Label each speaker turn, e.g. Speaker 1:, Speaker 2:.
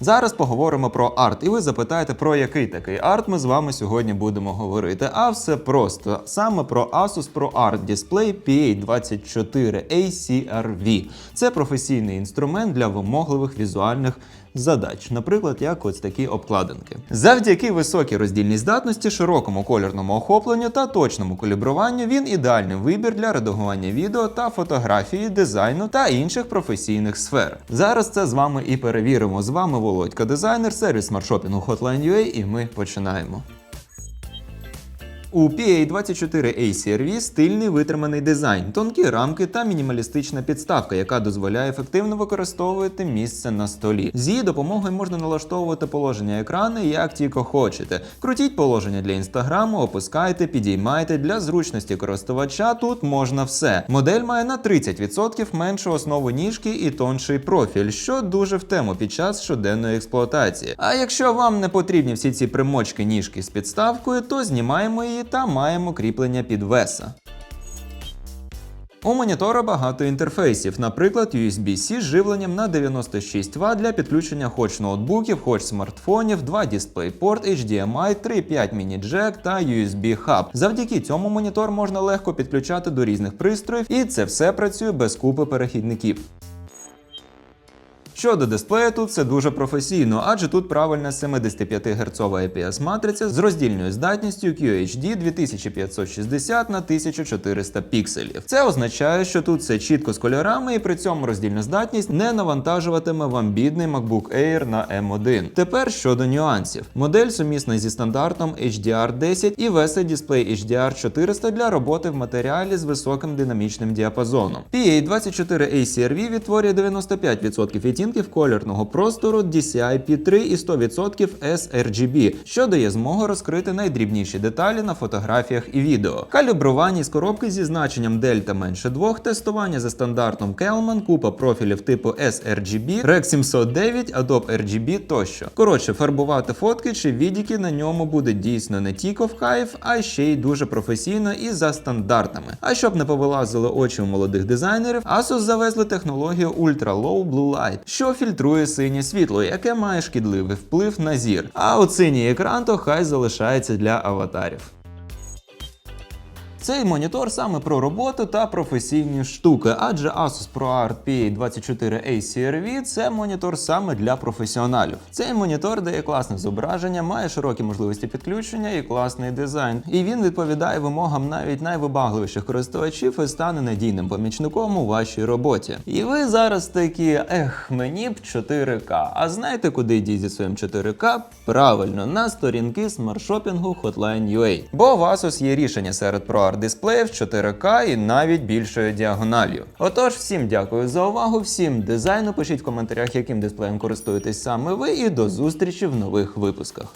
Speaker 1: Зараз поговоримо про арт, і ви запитаєте, про який такий арт ми з вами сьогодні будемо говорити. А все просто саме про Asus ProArt Display PA24 ACRV. Це професійний інструмент для вимогливих візуальних задач, наприклад, як ось такі обкладинки. Завдяки високій роздільній здатності, широкому кольорному охопленню та точному калібруванню він ідеальний вибір для редагування відео та фотографії, дизайну та інших професійних сфер. Зараз це з вами і перевіримо. З вами Володька, дизайнер, сервіс смартшопінгу Hotline.ua і ми починаємо. У PA24 ACRV стильний витриманий дизайн, тонкі рамки та мінімалістична підставка, яка дозволяє ефективно використовувати місце на столі. З її допомогою можна налаштовувати положення екрану як тільки хочете. Крутіть положення для інстаграму, опускайте, підіймайте для зручності користувача. Тут можна все. Модель має на 30% меншу основу ніжки і тонший профіль, що дуже в тему під час щоденної експлуатації. А якщо вам не потрібні всі ці примочки ніжки з підставкою, то знімаємо її та маємо кріплення під веса. У монітора багато інтерфейсів, наприклад, USB-C з живленням на 96 Вт для підключення хоч ноутбуків, хоч смартфонів, 2 DisplayPort, HDMI, 3.5 міні-джек та USB хаб. Завдяки цьому монітор можна легко підключати до різних пристроїв, і це все працює без купи перехідників. Щодо дисплея, тут все дуже професійно, адже тут правильна 75 Гц IPS матриця з роздільною здатністю QHD 2560 на 1400 пікселів. Це означає, що тут все чітко з кольорами, і при цьому роздільна здатність не навантажуватиме вам бідний MacBook Air на M1. Тепер щодо нюансів. Модель сумісна зі стандартом HDR10 і весить дисплей HDR 400 для роботи в матеріалі з високим динамічним діапазоном. PA24 ACRV відтворює 95% відтінків кольорного простору DCI-P3 і 100% sRGB, що дає змогу розкрити найдрібніші деталі на фотографіях і відео. Калібрування з коробки зі значенням дельта менше 2, тестування за стандартом Kelman, купа профілів типу sRGB, Rec 709, Adobe RGB тощо. Коротше, фарбувати фотки чи відіки на ньому буде дійсно не тільки в кайф, а ще й дуже професійно і за стандартами. А щоб не повилазили очі у молодих дизайнерів, Asus завезли технологію Ultra Low Blue Light, що фільтрує синє світло, яке має шкідливий вплив на зір. А от синій екран то хай залишається для аватарів. Цей монітор саме про роботу та професійні штуки, адже Asus ProArt PA24 ACRV – це монітор саме для професіоналів. Цей монітор дає класне зображення, має широкі можливості підключення і класний дизайн. І він відповідає вимогам навіть найвибагливіших користувачів і стане надійним помічником у вашій роботі. І ви зараз такі, ех, мені б 4К. А знаєте, куди йдіть зі своїм 4К? Правильно, на сторінки смартшопінгу Hotline.ua. Бо в Asus є рішення серед ProArt дисплеїв 4К і навіть більшою діагональю. Отож, всім дякую за увагу, всім дизайну. Пишіть в коментарях, яким дисплеєм користуєтесь саме ви, і до зустрічі в нових випусках.